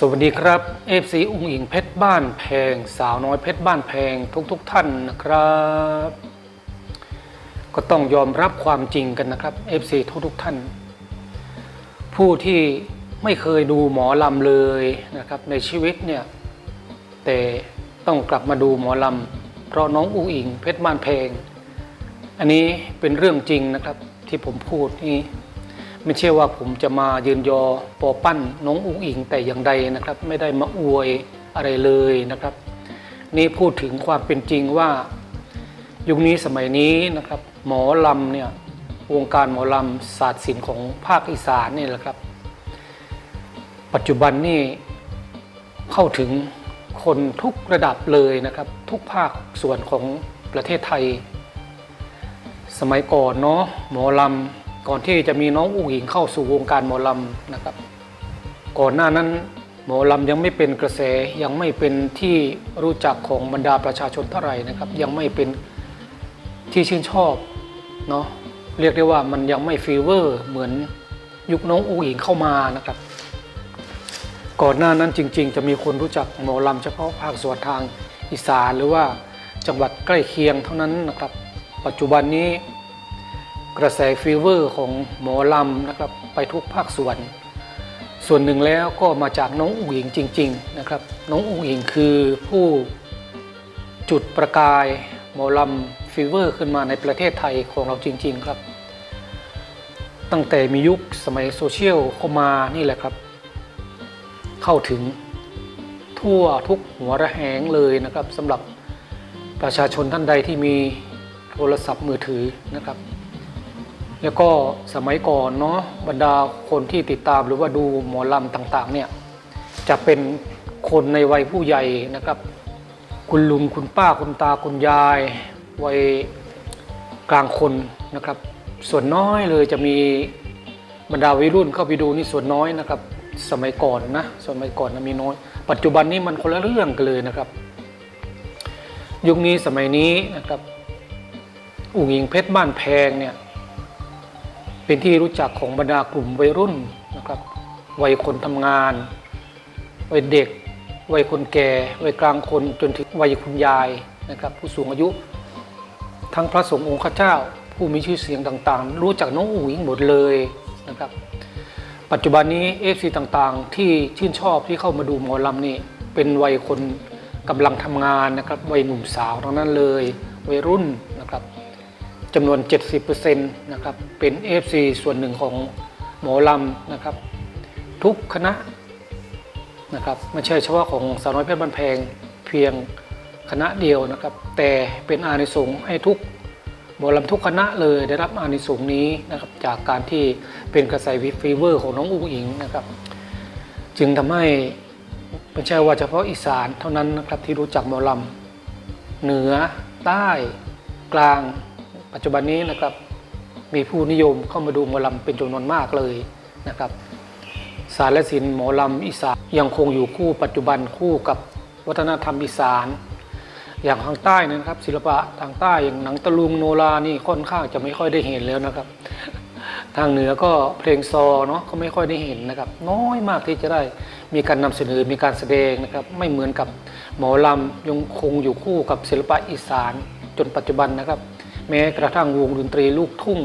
สวัสดีครับเอฟซีอุ้งอิงเพชรบ้านแพง สาวน้อยเพชรบ้านแพงทุกๆทท่านนะครับ ก็ต้องยอมรับความจริงกันนะครับเอฟซีทุกๆท่าน ผู้ที่ไม่เคยดูหมอลำเลยนะครับในชีวิตเนี่ย แต่ต้องกลับมาดูหมอลำเพราะน้องอุ้งอิงเพชรบ้านแพง อันนี้เป็นเรื่องจริงนะครับที่ผมพูดนี่ ไม่ใช่ว่าผมจะมายืนยอปอปั้นน้องอุ้งอิงแต่อย่างใดนะครับ ไม่ได้มาอวยอะไรเลยนะครับ นี่พูดถึงความเป็นจริงว่ายุคนี้สมัยนี้นะครับ หมอลำเนี่ยวงการหมอลำศาสตร์ศิลป์ของภาคอีสานนี่แหละครับ ปัจจุบันนี่เข้าถึงคนทุกระดับเลยนะครับ ทุกภาคส่วนของประเทศไทย สมัยก่อนเนาะหมอลำ ก่อนที่จะมีน้องอุ้งอิงเข้าสู่วงการหมอลำนะครับ ก่อนหน้านั้นหมอลำยังไม่เป็นกระแสยังไม่เป็นที่รู้จักของบรรดาประชาชนเท่าไหร่นะครับ ยังไม่เป็นที่ชื่นชอบเนาะเรียกได้ว่ามันยังไม่ฟีเวอร์เหมือนยุคน้องอุ้งอิงเข้ามานะครับ ก่อนหน้านั้นจริง ๆ จะมีคนรู้จักหมอลำเฉพาะภาคส่วนทางอีสานหรือว่าจังหวัดใกล้เคียงเท่านั้นนะครับ ปัจจุบันนี้ กระแสฟีเวอร์ของหมอลำนะครับไปทุกภาคส่วน ส่วนหนึ่งแล้วก็มาจากน้องอุ๋งอิงจริง ๆนะครับ น้องอุ๋งอิงคือผู้จุดประกายหมอลำฟีเวอร์ขึ้นมาในประเทศไทยของเราจริง ๆ ครับ ตั้งแต่มียุคสมัยโซเชียลเข้ามานี่แหละครับ เข้าถึงทั่วทุกหัวระแหงเลยนะครับสำหรับประชาชนท่านใดที่มีโทรศัพท์มือถือนะครับ แล้วก็สมัยก่อนเนาะบรรดาคนที่ติดตามหรือว่าดูหมอลำต่าง ๆ เนี่ยจะเป็นคนในวัยผู้ใหญ่นะครับ คุณลุงคุณป้าคุณตาคุณยาย วัยกลางคนนะครับ ส่วนน้อยเลยจะมีบรรดาวัยรุ่นเข้าไปดูนี่ส่วนน้อยนะครับ สมัยก่อนนะสมัยก่อนนะมีน้อย ปัจจุบันนี้มันคนละเรื่องกันเลยนะครับ ยุคนี้สมัยนี้นะครับอุ๋งอิงเพชรบ้านแพงเนี่ย เป็นที่รู้จักของบรรดากลุ่มวัยรุ่นนะครับวัยคนทำงาน วัยเด็ก วัยคนแก่ วัยกลางคนจนถึงวัยคุณยายนะครับ ผู้สูงอายุ ทั้งพระสงฆ์องค์ข้าเจ้า ผู้มีชื่อเสียงต่างๆ รู้จักน้องอุ๋งอิงหมดเลยนะครับปัจจุบันนี้เอฟซีต่างๆ ที่ชื่นชอบที่เข้ามาดูหมอลำนี่เป็นวัยคนกำลังทำงานนะครับวัยหนุ่มสาวทั้งนั้นเลย วัยรุ่นนะครับ จำนวน 70%นะครับเป็น FC ส่วนหนึ่งของหมอลำนะครับ ทุกคณะนะครับไม่ใช่เฉพาะของสาวน้อยเพชรบ้านแพงเพียงคณะเดียวนะครับ แต่เป็นอานิสงส์ให้ทุกหมอลำทุกคณะเลยได้รับอานิสงส์นี้นะครับจากการที่เป็นกระแสวิฟีเวอร์ของน้องอุ้งอิงนะครับ จึงทำให้ไม่ใช่ว่าเฉพาะอีสานเท่านั้นนะครับที่รู้จักหมอลำเหนือใต้กลาง ปัจจุบันนี้นะครับมีผู้นิยมเข้ามาดูหมอลำเป็นจำนวนมากเลยนะครับศาสตร์และศิลป์หมอลำอีสานยังคงอยู่คู่ปัจจุบันคู่กับวัฒนธรรมอีสาน อย่างทางใต้นะครับ ศิลปะทางใต้อย่างหนังตะลุงโนรานี่ค่อนข้างจะไม่ค่อยได้เห็นแล้วนะครับ ทางเหนือก็เพลงซอเนาะก็ไม่ค่อยได้เห็นนะครับ น้อยมากที่จะได้มีการนำเสนอมีการแสดงนะครับ ไม่เหมือนกับหมอลำยังคงอยู่คู่กับศิลปะอีสานจนปัจจุบันนะครับ แม้กระทั่งวงดนตรีลูกทุ่ง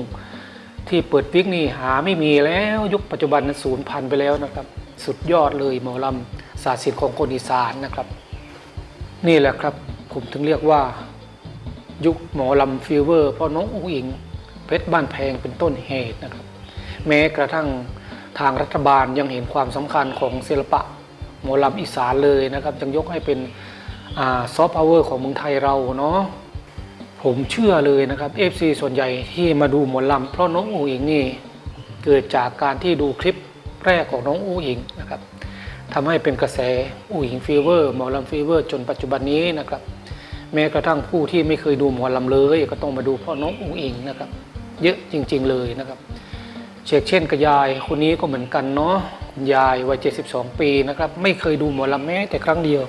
ที่เปิดวิกนี่หาไม่มีแล้วยุคปัจจุบันนั้นสูญพันธุ์ไปแล้วนะครับ สุดยอดเลยหมอลำศาสตร์ศิลป์ของคนอีสานนะครับ นี่แหละครับผมถึงเรียกว่า ยุคหมอลำฟีเวอร์ เพราะน้องอุ้งอิงเพชรบ้านแพงเป็นต้นเหตุนะครับ แม้กระทั่งทางรัฐบาลยังเห็นความสำคัญของศิลปะหมอลำอีสานเลยนะครับยังยกให้เป็นซอฟต์พาวเวอร์ของเมืองไทยเราเนาะ ผมเชื่อเลยนะครับ FC ส่วนใหญ่ที่มาดูหมอลำเพราะน้องอูอิงนี่เกิดจากการที่ดูคลิปแรกของน้องอูอิงนะครับทำให้เป็นกระแสอูอิงฟีเวอร์หมอลำฟีเวอร์จนปัจจุบันนี้นะครับ แม้กระทั่งผู้ที่ไม่เคยดูหมอลำเลย ก็ต้องมาดูเพราะน้องอุ๋อิงนะครับ เยอะจริง ๆ เลยนะครับเช่นเช่นกับยายคนนี้ก็เหมือนกันเนาะคุณยายวัย 72 ปีนะครับ ไม่เคยดูหมอลำแม้แต่ครั้งเดียว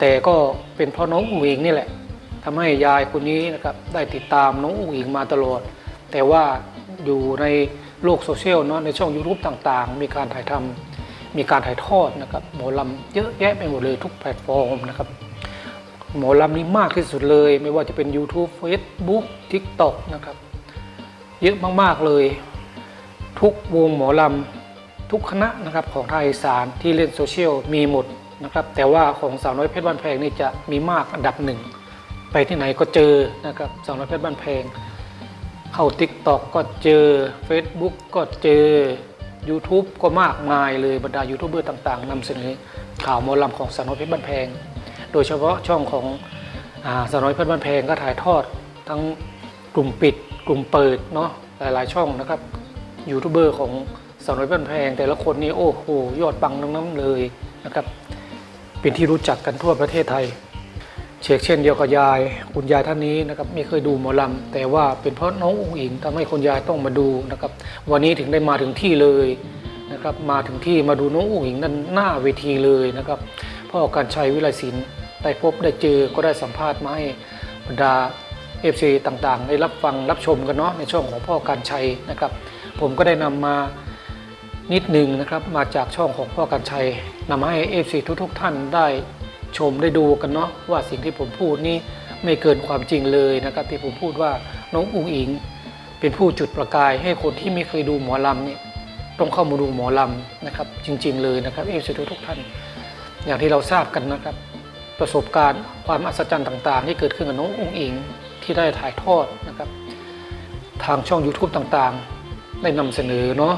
แต่ก็เป็นเพราะน้องอุ๋อิงนี่แหละ ทำให้ยายคนนี้นะครับได้ติดตามน้องอุ๋งอิงมาตลอด แต่ว่าอยู่ในโลกโซเชียลเนาะในช่อง YouTube ต่างๆ มีการถ่ายทำมีการถ่ายทอดนะครับหมอลำเยอะแยะไปหมดเลยทุกแพลตฟอร์มนะครับหมอลำนี้มากที่สุดเลย ไม่ว่าจะเป็น YouTube Facebook TikTok นะครับ เยอะมากๆเลย ทุกวงหมอลำทุกคณะนะครับของไทางอีสานที่เล่นโซเชียลมีหมดนะครับแต่ว่าของสาวน้อยเพชรบ้านแพงนี่จะมีมากอันดับหนึ่ง ไปที่ไหนก็เจอนะครับสาวน้อยเพชรบ้านแพง เข้า TikTok ก็เจอ Facebook ก็เจอ YouTube ก็มากมายเลยบรรดายูทูบเบอร์ต่างๆนำเสนอข่าวมอลำของสาวน้อยเพชรบ้านแพง โดยเฉพาะช่องของอสาวน้อยเพชรบ้านแพงก็ถ่ายทอดทั้งกลุ่มปิดกลุ่มเปิดเนาะหลายๆช่องนะครับยูทูบเบอร์ของสาวน้อยเพชรบ้านแพง แต่ละคนนี่โอ้โหยอดปังทั้งนั้นเลยนะครับเป็นที่รู้จักกันทั่วประเทศไทย เชกเช่นเดียวกับยายคุณยายท่านนี้นะครับไม่เคยดูหมอลำแต่ว่าเป็นเพราะน้ององค์อิงทำให้คุณยายต้องมาดูนะครับวันนี้ถึงได้มาถึงที่เลยนะครับมาถึงที่มาดูน้ององค์อิงนั่นหน้าเวทีเลยนะครับพ่อการชัยวิไลศิลป์ได้พบได้เจอก็ได้สัมภาษณ์มาให้บรรดาเอฟซีต่างๆ ได้รับฟังรับชมกันเนาะในช่องของพ่อการชัยนะครับผมก็ได้นำมานิดหนึ่งนะครับมาจากช่องของพ่อกันชัยนำมาให้เอฟซีทุก ๆ ท่านได้ ชมได้ดูกันเนาะว่าสิ่งที่ผมพูดนี่ไม่เกินความจริงเลยนะครับ ที่ผมพูดว่าน้องอุ๋งอิง เป็นผู้จุดประกายให้คนที่ไม่เคยดูหมอลำนี่ต้องเข้ามาดูหมอลำนะครับ จริง ๆ เลยนะครับเอฟซีทุกท่าน อย่างที่เราทราบกันนะครับ ประสบการณ์ความอัศจรรย์ต่าง ๆ ที่เกิดขึ้นกับน้องอุ๋งอิงที่ได้ถ่ายทอดนะครับ ทางช่อง YouTube ต่างๆ ได้นำเสนอเนาะ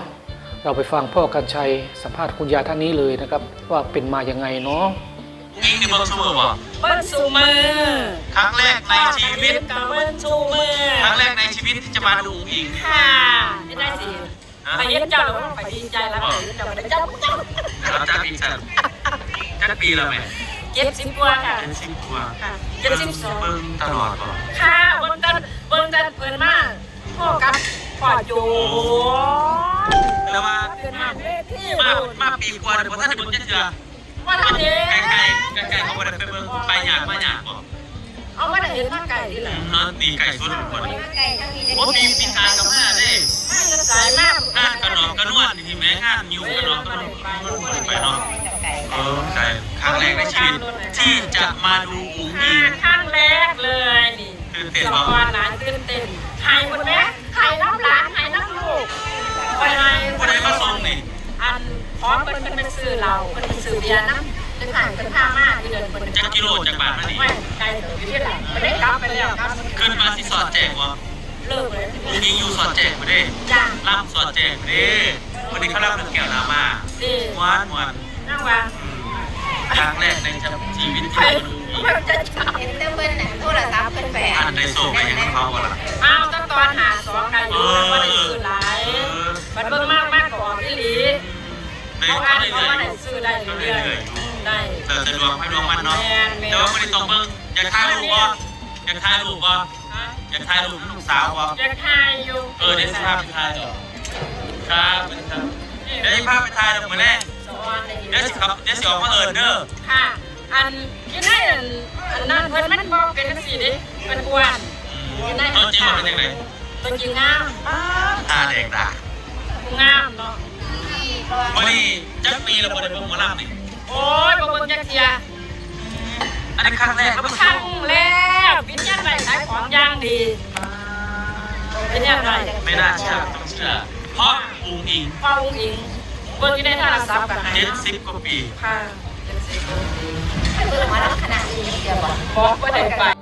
เราไปฟังพ่อกันชัยสัมภาษณ์คุณยายท่านนี้เลยนะครับ ว่าเป็นมาอย่างไงเนาะ ยิงในเมืองซูเมอร์บ่วันสูมือครั้งแรกในชีวิตกับวันสูมือครั้งแรกในชีวิตที่จะมาดูอุ๋งอิงค่ะไม่ได้สิไปเย็นเจ้าแล้วไปดีใจแล้วไปเย็นเจ้าไปเจ้าเจ้าเราจะอีกสักจักปีแล้วแม่เจ็ดสิบกว่าค่ะเป็นสิบกว่าค่ะเจ็ดสิบสองเบิ่งตลอดก่อนค่ะเบิ้งตันเบิ้งตันเพิ่นมากพ่อกับพ่ออยู่แล้วมาเพิ่นมาเวทีมามาปีกว่าเดี๋ยวพอท่านจะเบิ่งจะเจอ ว่าท่านเด้ไกลไกลไกลๆเขาบ่ได้ไปเบิ่งไปหยาดมาหยาดบ่เอามาได้เห็นมาไก่นี่แหละเนาะตีไก่สดทุกคนโอ้ปีปีกายกับมาเด้ไม่จะสายมากงานกระหนอมกระนวดนี่แม่งานนิ้วกระหนอมกระนวดไปเนาะเออใช่ครั้งแรกในชีวิตที่จะมาดูอุ๋งค่ะอิงครั้งแรกเลยนี่ตื่นเต้นสบ่อนหลานตื่นเต้นหายหมดไหมหายน้ำหลานหายน้ำลูกไปไหนผู้ใดมาส่งนี่อัน พร้อมเป็นเป็นเป็นสื่อเราเป็นเป็นสื่อเบียร์นะเป็นผ่านเป็นผ้ามากที่เดินเป็นจักกิโลจากบ้านมานี่ไม่ไกลถึงที่หลังไม่ได้กลับไปแล้วครับขึ้นมาที่สอดแจกบ่เลิกเลยอุ้งอิงอยู่สอดแจกบ่เด้จ้าล่ำสอดแจกบ่เด้วันนี้เขาล่ำเป็นแก้วน้ำมาดีหวานหวานนั่งว่าครั้งแรกในชีวิตใครที่มาดูอุ๋งอิงไม่จะจับเห็นแต่เพิ่นน่ะโทรศัพท์เพิ่นแฝงอันในโซ่ไปยังเขาบ่ล่ะอ้าวตั้งตอนหาสองกันอยู่ว่าได้สื่อหลายมันเบิ่งมา เลยเขาก็อ่านเลยเขาเลว่าได้ยสื่อได้เรื่อยๆได้แต่แต่ดวงไม่ดวงมันเนาะแต่ว่าไม่ได้ตรงเบิ่งอยากถ่ายรูปบ่อยากถ่ายรูปบ่อยากถ่ายรูปลูกสาวบ่จะทายอยู่เออได้ภาพไปถ่ายเหรอครับครับได้ภาพไปถ่ายแล้วมื้อแรกสอนได้เดี๋ยวสิครับเดี๋ยวสิออกมาเอิ้นเด้อ ค่ะ อันที่ได้อันอันนั้นเพิ่นมันบอกเป็นจังซี่เดิเป็นอ้วนเออจริงว่าเป็นยังไงตัวจริงงามตาแดงดางามเนาะ วันนี้จักปีแล้วบ่ได้เบิ่งหมอลำนี่โอ้ยบางคนจะเทียอันนี้ครั้งแรกแล้วมันครั้งแรกวิญญาณไรขายของอย่างดีวิญญาณไรไม่น่าเชื่อต้องเชื่อเพราะอุ๋งอิงพ่ออุ้งอิงเบิ่งอยู่ในโทรศัพท์กันไหนเจ็ดสิบกว่าปีค่ะเพิ่นมาแล้วขนาดนี้เดียวบ่บอกว่าได้ไป